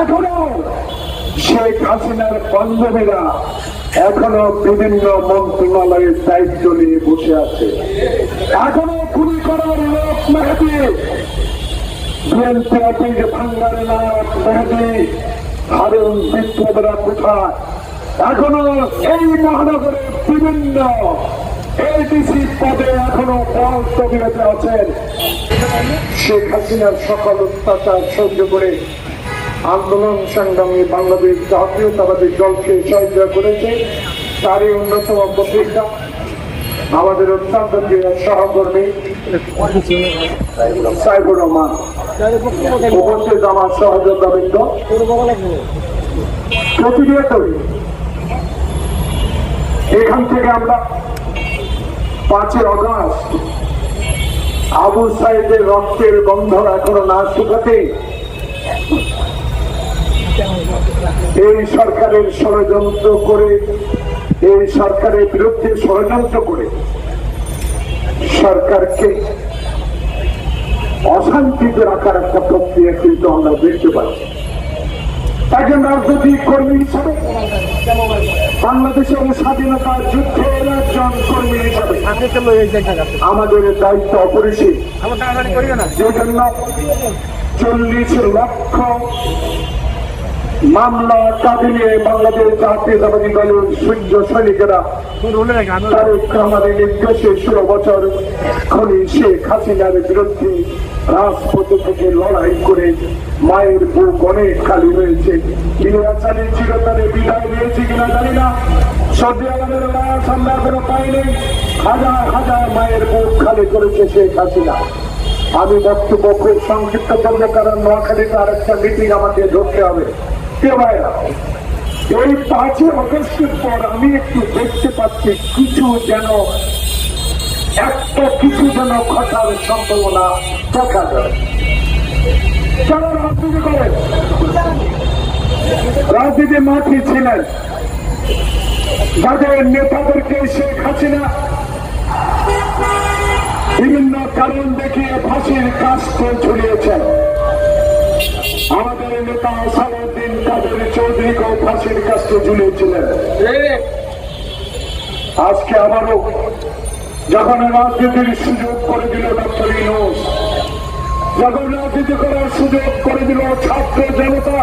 এখনও শেখ হাসিনার বান্ধবীরা এখনও বিভিন্ন মন্ত্রণালয়ের দায়িত্ব নিয়ে বসে আছে। এখনও খুনি করার লোক মেহেদি, বিএনপি অফিস ভাঙ্গারে নায়ক মেহেদি, হারুন বিপ্লবরা কোথায়? এখনও এই মহানগরের বিভিন্ন এডিসি পদে এখনও পদবিরতে আছেন। শেখ হাসিনার সকল অত্যাচার সহ্য করে আন্দোলন সংগ্রামী বাংলাদেশ জাতীয়তাবাদী দলকে সহায়তা করেছে। তারই অন্যতম প্রতিষ্ঠা আমাদের অত্যন্ত প্রিয় সহকর্মী সাইবুর রহমান। উপস্থিত আমার সহযোগিতা প্রতিনিয়তই এখান থেকে আমরা পাঁচই অগস্ট আবু সাইদের রক্তের গন্ধ এখনও না শুকাতে এই সরকারের ষড়যন্ত্র করে এই সরকারের বিরুদ্ধে ষড়যন্ত্র করে সরকারকে অশান্তিতে রাখার একটা প্রক্রিয়া কিন্তু আমরা দেখতে পাচ্ছি একজন রাজনৈতিক কর্মী হিসাবে বাংলাদেশের স্বাধীনতার যুদ্ধের একজন কর্মী হিসাবে আমাদের দায়িত্ব অপরিসীম। যে জন্য চল্লিশ লক্ষ মামলা কাঁদিয়ে বাংলাদেশ দলের সূর্য সৈনিকেরা তারেক রহমানের নির্দেশে ষোলো বছর খনি শেখ হাসিনার বিরুদ্ধে রাজপথে থেকে লড়াই করে মায়ের বুক অনেক খালি হয়েছে। চিরতরে বিদায় নিয়েছে কিনা জানি না। এখনও পাইনি হাজার হাজার মায়ের বুক খালি করেছে শেখ হাসিনা। আমি বক্তব্য খুব সংক্ষিপ্ত করব, কারণ নোয়াখালীতে আরেকটা মিটিং আমাকে ধরতে হবে। অগস্টের পর আমি একটু দেখতে পাচ্ছি কিছু যেন একটা কিছু যেন ঘটার সম্ভাবনা দেখা যায় রাজনীতি করেন রাজনীতি মাঠে ছিলেন যাদের নেতাদেরকে শেখ হাসিনা বিভিন্ন কারণ দেখিয়ে ফাঁসির কাজকে ঝুলিয়েছেন আমাদের নেতা সালাউদ্দিন কাদের চৌধুরীকেও ফাঁসির কাজকে ঝুলিয়েছিলেন আজকে আবারও যখন রাজনীতির সুযোগ করে দিল ডক্টর ইনোস যখন রাজনীতি করার সুযোগ করে দিল ছাত্র জনতা,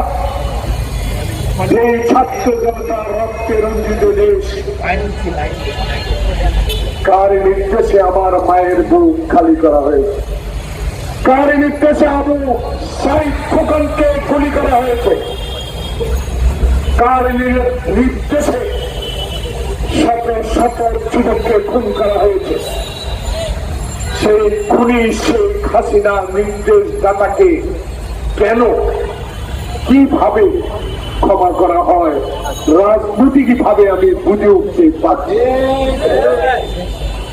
এই ছাত্র জনতা রক্তে রঞ্জিত দেশ। কার নির্দেশে আমার মায়ের বুক খালি করা হয়েছে? কার নির্দেশে আবু সাইদ খোকনকে গুলি করা হয়েছে। কার নির্দেশে শত শত যুবককে খুন করা হয়েছে। সেই খুনি শেখ হাসিনা নির্দেশ দাতাকে কেন, কীভাবে ক্ষমা করা হয় রাজনৈতিক ভাবে আমি বুঝে উঠতে পারছি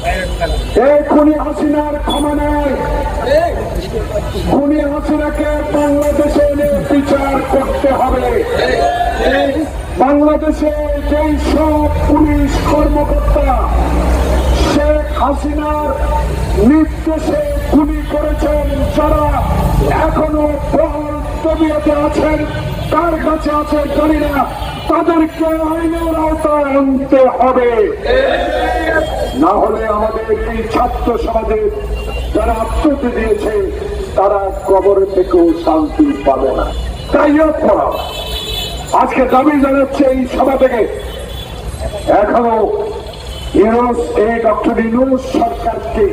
এই খুনি সব পুলিশ কর্মকর্তা, শেখ হাসিনার নির্দেশে গুলি করেছেন, যারা এখনও বহল আছেন, কার কাছে আছে জানি না। তাদেরকে আইনের আওতায় আনতে হবে। না হলে আমাদের এই ছাত্র সমাজের যারা আত্মহত্যা দিয়েছে, তারা কবর থেকেও শান্তি পাবে না। তাই করা আজকে দাবি জানাচ্ছে এই সভা থেকে। এখনও ইউনুস, এই ডক্টর ইউনুস সরকারকে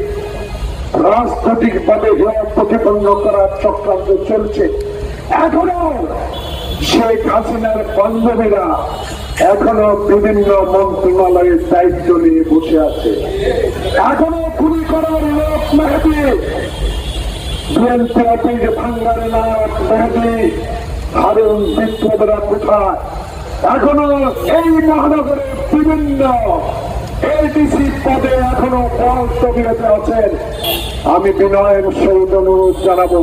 রাজনৈতিক ভাবে প্রতিপন্ন করার চক্রান্ত চলছে। এখনও শেখ হাসিনার বান্ধবীরা এখনও বিভিন্ন মন্ত্রণালয়ের দায়িত্ব নিয়ে বসে আছে। এখনও খুনি করার লোক মেহেদি। বিএনপি অফিস ভাঙ্গারে নায়ক মেহেদি। হারুন বিপ্লবরা কোথায়? এখনও এই মহানগরের বিভিন্ন এডিসি পদে এখনও পদবিরতে আছেন আমি বিনয়ের সহিত অনুরোধ জানাব।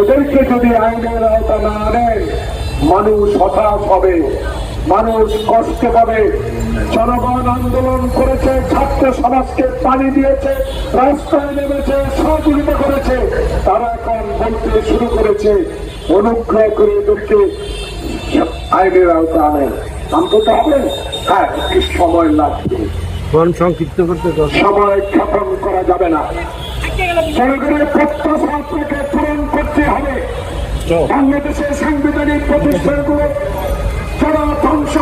এদেরকে যদি আইনের আওতা না আনেন মানুষ হতাশ হবে মানুষ কষ্ট পাবে। জনগণ আন্দোলন করেছে ছাত্র সমাজকে পানি দিয়েছে রাস্তায় নেমেছে সহযোগিতা করেছে। তারা এখন বলতে শুরু করেছে অনুগ্রহ করে এদেরকে আইনের আওতা আনেন। আনতে তো হবে? হ্যাঁ সময় লাগবে। সময় ক্ষেপণ করা যাবে না। সেগুলি প্রত্যাশাকে পূরণ করতে হবে। বাংলাদেশের সাংবিধানিক প্রতিষ্ঠানগুলো তারা ধ্বংস